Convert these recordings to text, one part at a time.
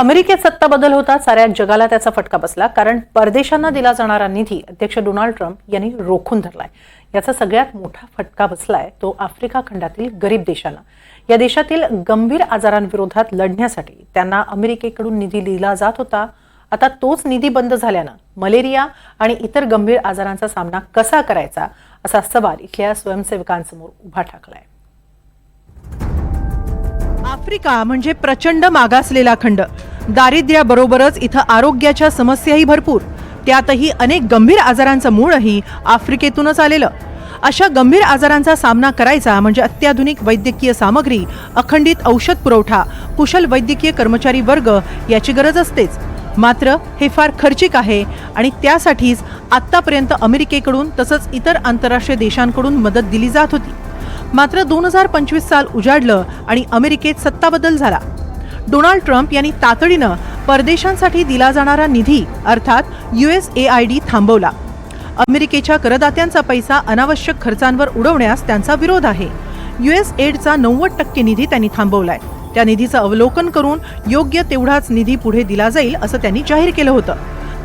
अमेरिकेत सत्ता बदल होता साऱ्या जगाला त्याचा फटका बसला कारण परदेशांना दिला जाणारा निधी अध्यक्ष डोनाल्ड ट्रम्प यांनी रोखून धरलाय. याचा सगळ्यात मोठा फटका बसलाय तो आफ्रिका खंडातील गरीब देशांना. या देशातील गंभीर आजारांविरोधात लढण्यासाठी त्यांना अमेरिकेकडून निधी दिला जात होता. आता तोच निधी बंद झाल्यानं मलेरिया आणि इतर गंभीर आजारांचा सामना कसा करायचा असा सवाल इथल्या स्वयंसेवकांसमोर उभा ठाकलाय. आफ्रिका म्हणजे प्रचंड मागासलेला खंड. दारिद्र्याबरोबरच इथं आरोग्याच्या समस्याही भरपूर. त्यातही अनेक गंभीर आजारांचं मूळही आफ्रिकेतूनच आलेलं. अशा गंभीर आजारांचा सामना करायचा म्हणजे अत्याधुनिक वैद्यकीय सामग्री अखंडित औषध पुरवठा कुशल वैद्यकीय कर्मचारी वर्ग याची गरज असतेच. मात्र हे फार खर्चिक आहे आणि त्यासाठीच आत्तापर्यंत अमेरिकेकडून तसंच इतर आंतरराष्ट्रीय देशांकडून मदत दिली जात होती. मात्र दोन हजार पंचवीस साल उजाडलं आणि अमेरिकेत सत्ताबदल झाला. डोनाल्ड ट्रम्प यांनी तातडीनं परदेशांसाठी दिला जाणारा निधी अर्थात युएस ए आय डी थांबवला. अमेरिकेच्या करदात्यांचा पैसा अनावश्यक खर्चांवर उडवण्यास त्यांचा विरोध आहे. युएस एडचा नव्वद टक्के निधी त्यांनी थांबवलाय. त्या निधीचं अवलोकन करून योग्य तेवढाच निधी पुढे दिला जाईल असं त्यांनी जाहीर केलं होतं.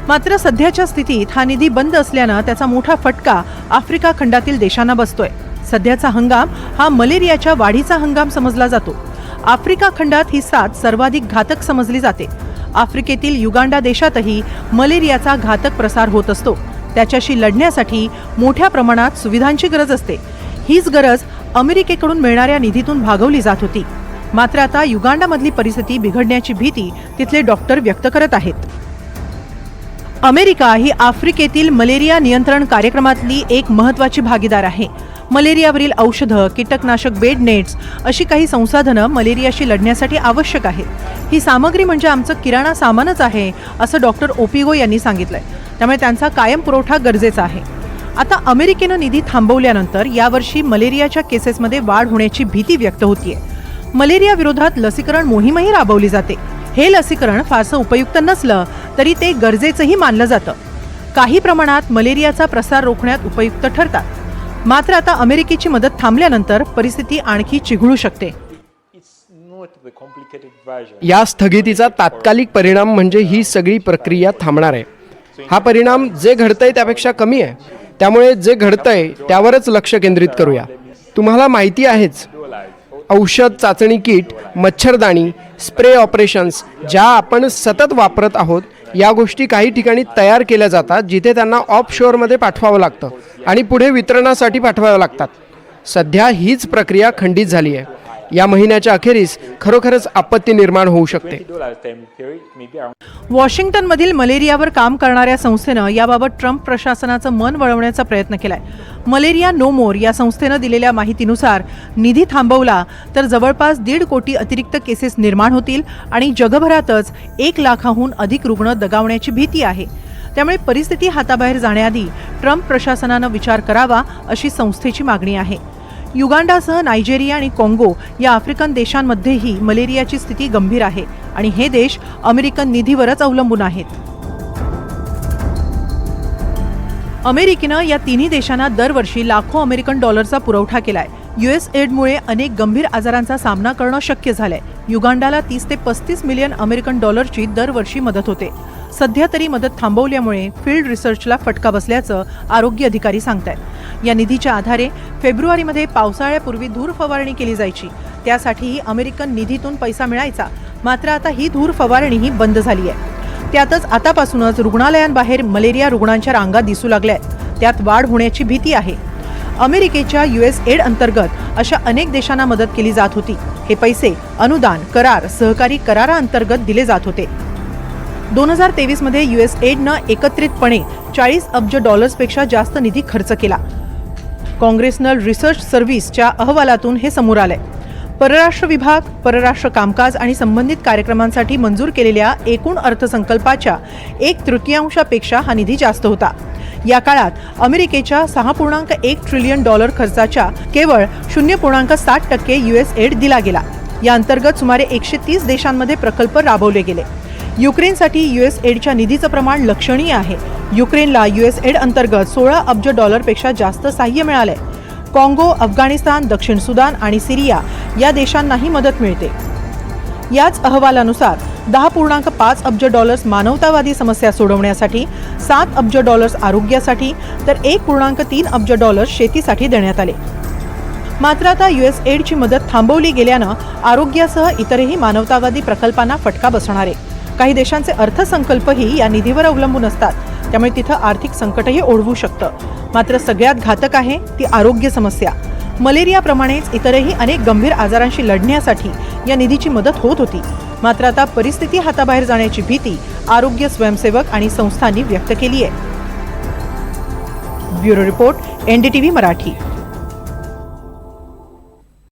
मात्र सध्याच्या स्थितीत हा निधी बंद असल्यानं त्याचा मोठा फटका आफ्रिका खंडातील देशांना बसतोय. सध्याचा हंगाम हा मलेरियाच्या वाढीचा हंगाम समजला जातो. आफ्रिका खंडात ही साथ सर्वाधिक घातक समजली जाते. आफ्रिकेतील युगांडा देशातही मलेरियाचा घातक प्रसार होत असतो. त्याच्याशी लढण्यासाठी मोठ्या प्रमाणात सुविधांची गरज असते. हीच गरज अमेरिकेकडून मिळणाऱ्या निधीतून भागवली जात होती. मात्र आता युगांडामधली परिस्थिती बिघडण्याची भीती तिथले डॉक्टर व्यक्त करत आहेत. अमेरिका ही आफ्रिकेतील मलेरिया नियंत्रण कार्यक्रमातली एक महत्वाची भागीदार आहे. मलेरियावरील औषधं कीटकनाशक बेड नेट्स अशी काही संसाधनं मलेरियाशी लढण्यासाठी आवश्यक आहेत. ही सामग्री म्हणजे आमचं किराणा सामानच आहे असं डॉक्टर ओपिगो यांनी सांगितलंय. त्यामुळे त्यांचा कायम पुरवठा गरजेचा आहे. आता अमेरिकेनं निधी थांबवल्यानंतर यावर्षी मलेरियाच्या केसेसमध्ये वाढ होण्याची भीती व्यक्त होतीये. मलेरिया विरोधात लसीकरण मोहीमही राबवली जाते. हे लसीकरण फारसं उपयुक्त नसलं तरी ते गरजेचंही मानलं जातं. काही प्रमाणात मलेरियाचा प्रसार रोखण्यात उपयुक्त ठरतात. मात्र आता अमेरिकेची मदत थांबल्यानंतर परिस्थिती आणखी चिघळू शकते. या स्थगितीचा तात्कालिक परिणाम म्हणजे ही सगळी प्रक्रिया थांबणार आहे. हा परिणाम जे घडतंय त्यापेक्षा कमी आहे. त्यामुळे जे घडतंय त्यावरच लक्ष केंद्रित करूया. तुम्हाला माहिती आहेच औषध चाचणी किट मच्छरदाणी स्प्रे ऑपरेशन्स ज्या आपण सतत वापरत आहोत या गोष्टी काही ठिकाणी तयार केल्या जातात जिथे त्यांना ऑफ शोअरमध्ये पाठवावं लागतं आणि पुढे वितरणासाठी पाठवाव्या लागतात. सध्या हीच प्रक्रिया खंडित झाली आहे. या महिन्याच्या अखेरीस खरोखरच आपत्ती निर्माण होऊ शकते. वॉशिंग्टनमधील मलेरियावर काम करणाऱ्या संस्थेनं याबाबत ट्रम्प प्रशासनाचं मन वळवण्याचा प्रयत्न केलाय. मलेरिया नो मोर या संस्थेनं दिलेल्या माहितीनुसार निधी थांबवला तर जवळपास दीड कोटी अतिरिक्त केसेस निर्माण होतील आणि जगभरातच एक लाखाहून अधिक रुग्ण दगावण्याची भीती आहे. त्यामुळे परिस्थिती हाताबाहेर जाण्याआधी ट्रम्प प्रशासनानं विचार करावा अशी संस्थेची मागणी आहे. युगांडासह नायजेरिया आणि काँगो या आफ्रिकन देशांमध्येही मलेरियाची स्थिती गंभीर आहे. आणि हे देश अमेरिकन निधीवरच अवलंबून आहेत. अमेरिकेनं या तिन्ही देशांना दरवर्षी लाखो अमेरिकन डॉलरचा पुरवठा केलाय. युएस एडमुळे अनेक गंभीर आजारांचा सामना करणं शक्य झालंय. युगांडाला तीस ते पस्तीस मिलियन अमेरिकन डॉलरची दरवर्षी मदत होते. सध्या तरी मदत थांबवल्यामुळे फील्ड रिसर्चला फटका बसल्याचं आरोग्य अधिकारी सांगतायत. या निधीच्या आधारे फेब्रुवारीमध्ये पावसाळ्यापूर्वी धूर फवारणी केली जायची. त्यासाठीही अमेरिकन निधीतून पैसा मिळायचा. मात्र आता ही धूर फवारणीही बंद झाली आहे त्यातच आतापासूनच रुग्णालयांबाहेर मलेरिया रुग्णांच्या रांगा दिसू लागल्या आहेत त्यात वाढ होण्याची भीती आहे. अमेरिकेच्या युएस एड अंतर्गत अशा अनेक देशांना मदत केली जात होती. हे पैसे अनुदान करार सहकारी कराराअंतर्गत दिले जात होते. दोन हजार तेवीसमध्ये युएस एडनं एकत्रितपणे चाळीस अब्ज डॉलर्सपेक्षा जास्त निधी खर्च केला. काँग्रेसनल रिसर्च सर्व्हिसच्या अहवालातून हे समोर आलंय. परराष्ट्र विभाग परराष्ट्र कामकाज आणि संबंधित कार्यक्रमांसाठी मंजूर केलेल्या एकूण अर्थसंकल्पाच्या एक तृतीयांशापेक्षा हा निधी जास्त होता. या काळात अमेरिकेच्या सहा पूर्णांक एक ट्रिलियन डॉलर खर्चाच्या केवळ शून्य पूर्णांक सात टक्के युएस एड दिला गेला. या अंतर्गत सुमारे एकशे तीस देशांमध्ये प्रकल्प राबवले गेले. युक्रेनसाठी युएस एडच्या निधीचं प्रमाण लक्षणीय आहे. युक्रेनला युएस एड अंतर्गत सोळा अब्ज डॉलरपेक्षा जास्त सहाय्य मिळालंय. काँगो अफगाणिस्तान दक्षिण सुदान आणि सिरिया या देशांनाही मदत मिळते. याच अहवालानुसार दहा पूर्णांक पाच अब्ज डॉलर्स मानवतावादी समस्या सोडवण्यासाठी सात अब्ज डॉलर्स आरोग्यासाठी तर एक पूर्णांक तीन अब्ज डॉलर्स शेतीसाठी देण्यात आले. मात्र आता युएस एडची मदत थांबवली गेल्यानं आरोग्यासह इतरही मानवतावादी प्रकल्पांना फटका बसणार आहे. काही देशांचे अर्थसंकल्पही या निधीवर अवलंबून असतात. त्यामुळे तिथं आर्थिक संकटही ओढवू शकतं. मात्र सगळ्यात घातक आहे ती आरोग्य समस्या. मलेरियाप्रमाणेच इतरही अनेक गंभीर आजारांशी लढण्यासाठी या निधीची मदत होत होती. मात्र आता परिस्थिती हाताबाहेर जाण्याची भीती आरोग्य स्वयंसेवक आणि संस्थांनी व्यक्त केली आहे ब्युरो रिपोर्ट एनडीटीव्ही मराठी.